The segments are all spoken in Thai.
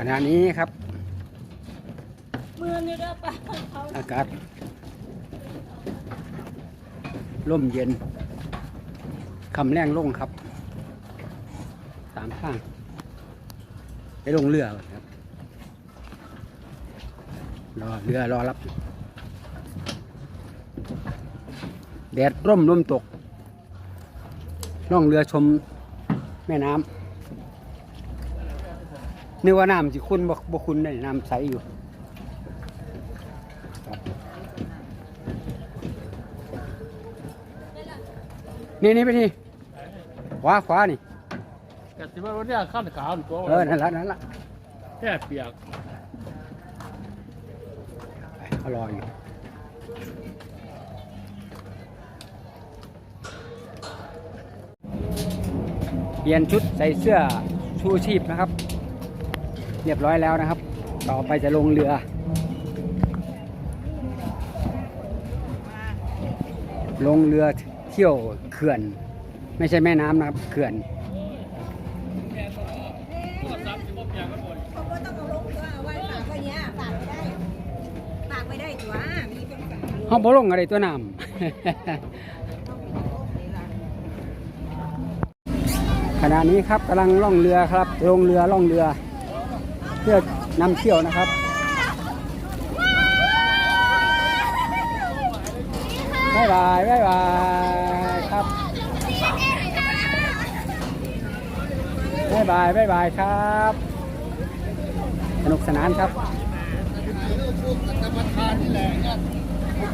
ขณะนี้ครับ มือนี่เด้อป้าเขาอากาศร่มเย็นคำแรงลงครับสามข้างไปลงเรือก่อนครับ รอเรือรอรับ แดดร่มลมตก ล่องเรือชมแม่น้ำ นึกว่าน้ำสิคุณบ่บ่คุณได้น้ำใสอยู่นี่นี่ไปนี่ขวาขวานี่กติว่ารถเนี่ยขั้นขาวตัวเออนั่นละนั่นละแค่เปียกไปเขารออยู่เปลี่ยนชุดใส่เสื้อชูชีพนะครับ เรียบร้อยแล้วนะครับ ต่อไปจะลงเรือลงเรือเที่ยวเขื่อน ไม่ใช่แม่น้ำนะครับเขื่อนห้องบ่ลงอะไรตัวน้ำขณะนี้ครับกำลังล่องเรือครับลงเรือล่องเรือ เพื่อนำเที่ยวนะครับบ๊ายบายบ๊ายบายครับบ๊ายบายบ๊ายบายครับ สนุกสนานครับธรรมทานนี่แหละเนี่ย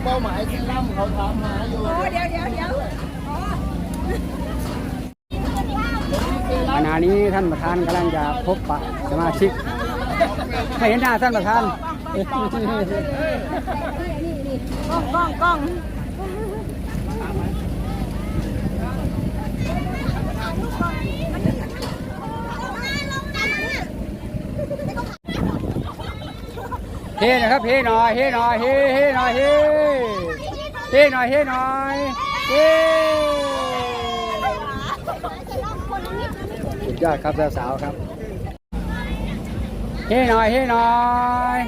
เป้าหมายที่ล่ำเขาถามหาอยู่โอ้เดี๋ยวเดี๋ยวเดี๋ยวอ๋อขณะนี้ท่านประธานกำลังจะพบปะสมาชิก ไม่เห็นหน้าท่านประธานกล้องกล้องกล้องเฮนะครับเฮหน่อยเฮหน่อยเฮเฮหน่อยเฮเฮหน่อยเฮหน่อยเฮสุดยอดครับสาวๆครับ เฮหน่อยเฮ้หน่อย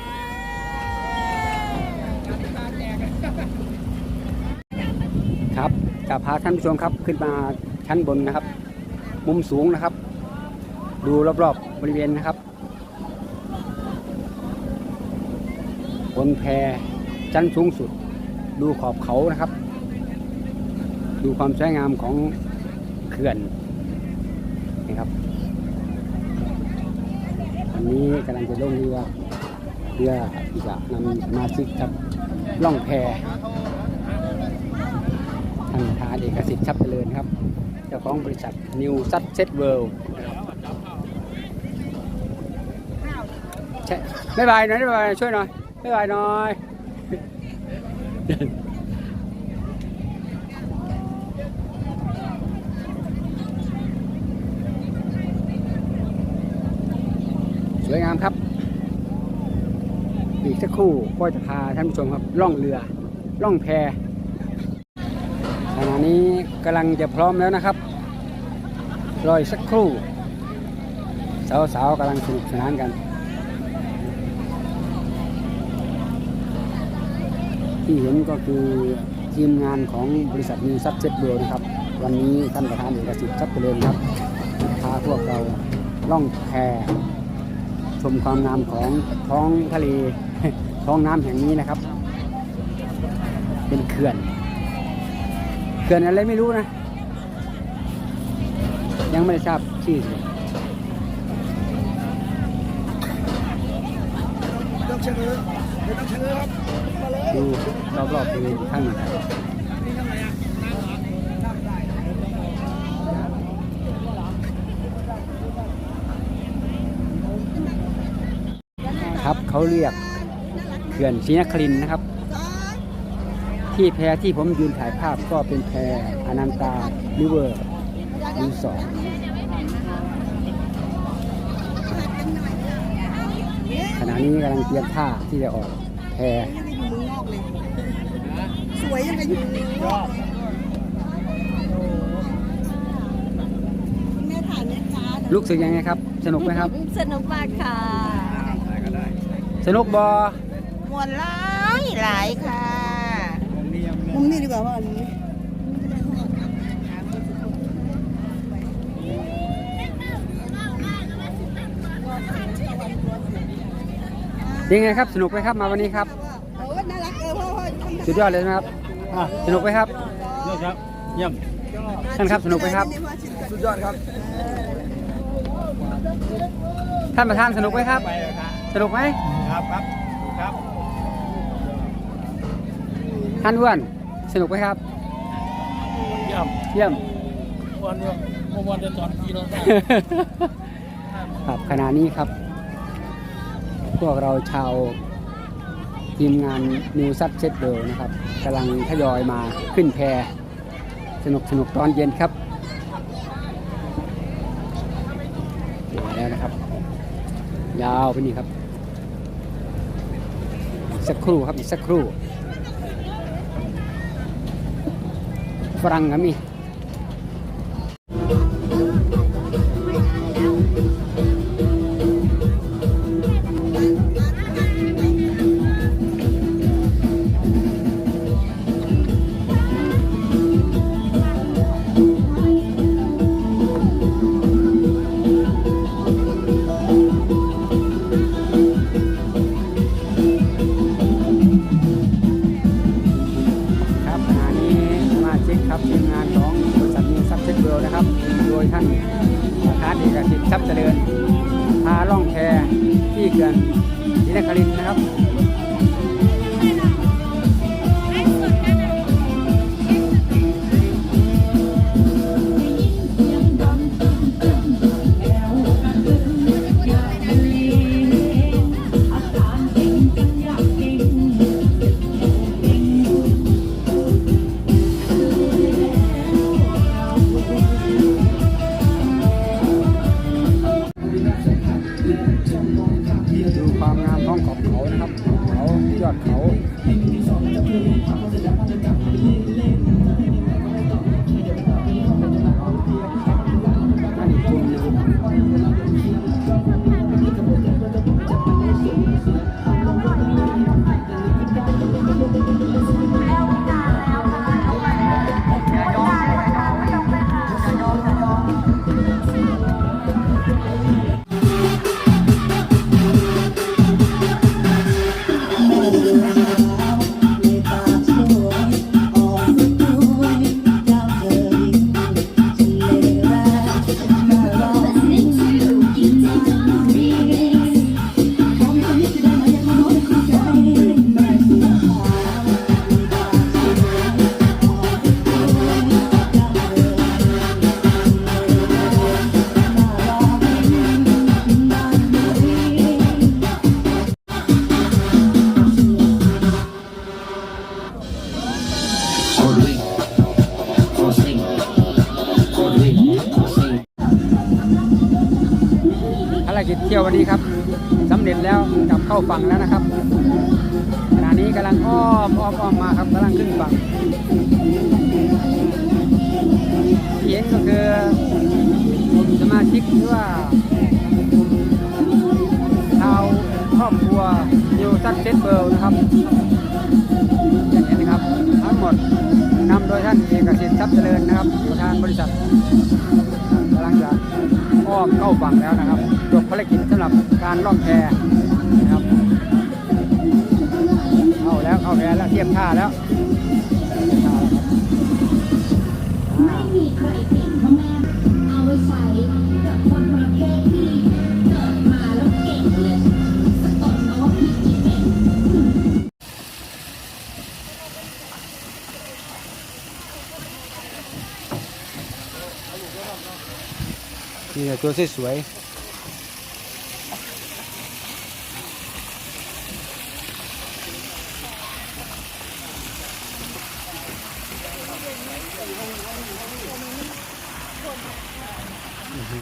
ครับจะพาท่านผู้ชมครับขึ้นมาชั้นบนนะครับ มุมสูงนะครับ ดูรอบๆบริเวณนะครับบนแพชั้นสูงสุด ดูขอบเขานะครับ ดูความสวยงามของเขื่อนนี่ครับ นี้กำลังจะลงเรือเรือที่จะนำสมาชิกครับล่องแพท่านประธานเอกสิทธิ์ชับเจริญครับเจ้าของบริษัท New Success World ใช่ไม่บายหน่อยไม่บายช่วยหน่อยไม่บายหน่อย วยงามครับ อีกสักครู่ก็จะพาท่านผู้ชมครับล่องเรือล่องแพขณะนี้กำลังจะพร้อมแล้วนะครับรออีกสักครู่ สาวๆกำลังสนุกสนานกัน ที่เห็นก็คือทีมงานของบริษัทนิวซับเซ็ตเบลนะครับ วันนี้ท่านประธานเอกสิทธิ์ชับเจริญครับพาพวกเราล่องแพ ชมความงามของท้องทะเล ท้องน้ำแห่งนี้นะครับ เป็นเขื่อน เขื่อนอะไรไม่รู้นะ ยังไม่ทราบชื่อเลยดูรอบๆบริเวณข้างหนึ่ง ครับเขาเรียกเขื่อนศรีนครินทร์นะครับ ที่แพที่ผมยืนถ่ายภาพก็เป็นแพอนันตาริเวอร์รีสอร์ทขณะนี้กำลังเตรียมท่าที่จะออกแพสวยยังไงอยู่เมืองนอกเลยแม่ถ่ายแม่ค้ารู้สึกยังไงครับ สนุกไหมครับ สนุกมากค่ะ สนุกบอมวนหลายหลายค่ะมุมนี้ดีกว่าว่าอันนี้ยังไงครับสนุกไหมครับมาวันนี้ครับโอ้น่ารักเออพ่อพ่อทำสุดยอดเลยนะครับสนุกไหมครับเลิกครับเยี่ยมท่านครับสนุกไหมครับ สุดยอดครับ ท่านประธานสนุกไหมครับไปเลยครับ สนุกไหมครับครับครับท่านอ้วนสนุกไหมครับเยี่ยมเยี่ยมวันนี้เมื่อวันจะสอนกี่โลได้ครับขณะนี้ครับ พวกเราชาวทีมงานนิวซั d เซตเดลนะครับกำลังทยอยมาขึ้นแพสนุกสนุกตอนเย็นครับถึงแล้วนะครับ ยาวไปนี่ครับอีก สักครู่ครับอีกสักครู่ฝรั่งก็มี นะครับ โดยท่านประธานเอกสิทธิ์ทรัพย์เจริญพาล่องแพที่เขื่อนศรีนครินทร์นะครับ ของขอบเขานะครับเขายอดเขา นี้ครับสำเร็จแล้วกลับเข้าฝั่งแล้วนะครับขณะนี้กำลังอ้อมอ้อมอ้อมมาครับกำลังขึ้นฝั่งที่เห็นก็คือสมาชิกหรือว่าชาวครอบครัวนิวซักเซตเบิลนะครับอย่างนี้นะครับ ทั้งหมดนำโดยท่านเอกสิทธิ์ทรัพย์เจริญนะครับประธานบริษัทกำลังจะ อ้อมเข้าฝั่งแล้วนะครับจบภารกิจสำหรับการล่องแพนะครับเข้าแล้วเข้าแพแล้วเทียบท่าแล้วเทียบท่มีใครเก่งเท่าแม่เอาไว้ใช้กับคนประเภทที่เกิดมาแล้วเก่งเลยสะกดคำว่าพี่กี่เป็น นี่แหละตัวสวยๆ